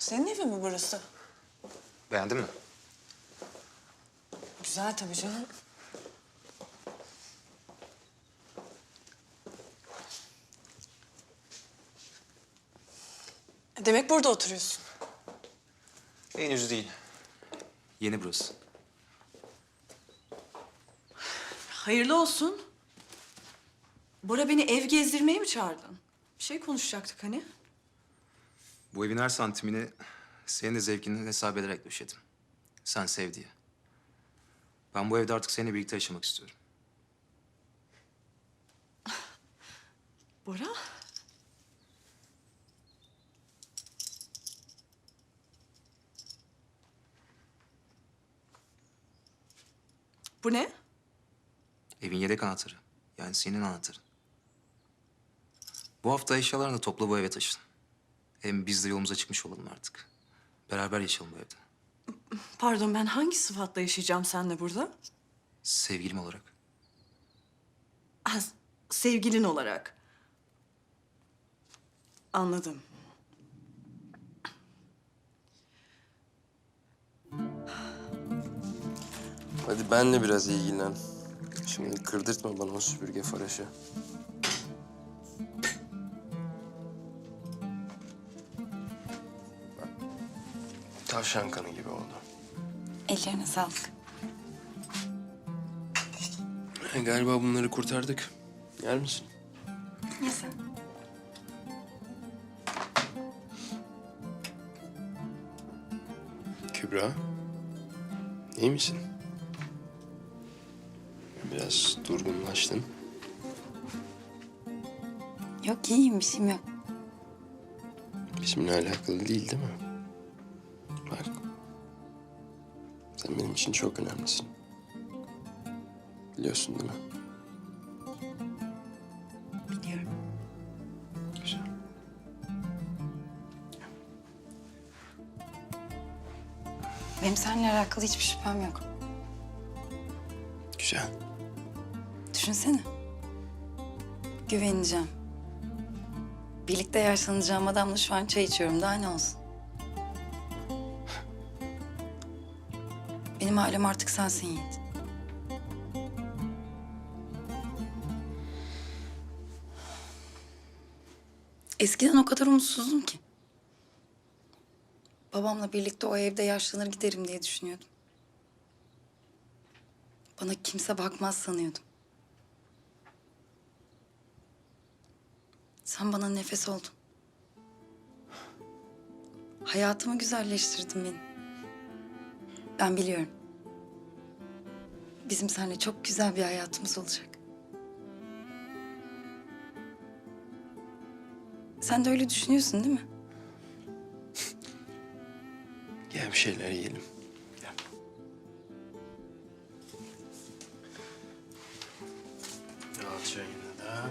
Senin evin mi burası? Beğendin mi? Güzel tabii canım. Demek burada oturuyorsun. Henüz değil. Yeni burası. Hayırlı olsun. Bora beni ev gezdirmeye mi çağırdın? Bir şey konuşacaktık hani. Bu evin her santimini senin de zevkini hesap ederek döşedim. Sen sev diye. Ben bu evde artık seninle birlikte yaşamak istiyorum. Bora? Bu ne? Evin yedek anahtarı. Yani senin anahtarın. Bu hafta eşyalarını topla bu eve taşın. Hem biz de yolumuza çıkmış olalım artık. Beraber yaşayalım bu evde. Pardon ben hangi sıfatla yaşayacağım seninle burada? Sevgilim olarak. Ha, sevgilin olarak. Anladım. Hadi benle biraz ilgilen. Şimdi kırdırtma bana o süpürge faraşı. Tavşan kanı gibi oldu. Ellerine sağlık. E, galiba bunları kurtardık. Yer misin? Ya sen? Kübra. İyi misin? Biraz durgunlaştın. Yok iyiyim bir şeyim yok. Bizimle alakalı değil değil mi? Sen benim için çok önemlisin. Biliyorsun değil mi? Biliyorum. Güzel. Benim seninle alakalı hiçbir şüphem yok. Güzel. Düşünsene. Güveneceğim. Birlikte yaşlanacağım adamla şu an çay içiyorum. Daha ne olsun? Benim ailem artık sensin Yiğit. Eskiden o kadar umutsuzdum ki. Babamla birlikte o evde yaşlanır giderim diye düşünüyordum. Bana kimse bakmaz sanıyordum. Sen bana nefes oldun. Hayatımı güzelleştirdin benim. Ben biliyorum. Bizim seninle çok güzel bir hayatımız olacak. Sen de öyle düşünüyorsun değil mi? Gel bir şeyler yiyelim. Gel. Al çayını da.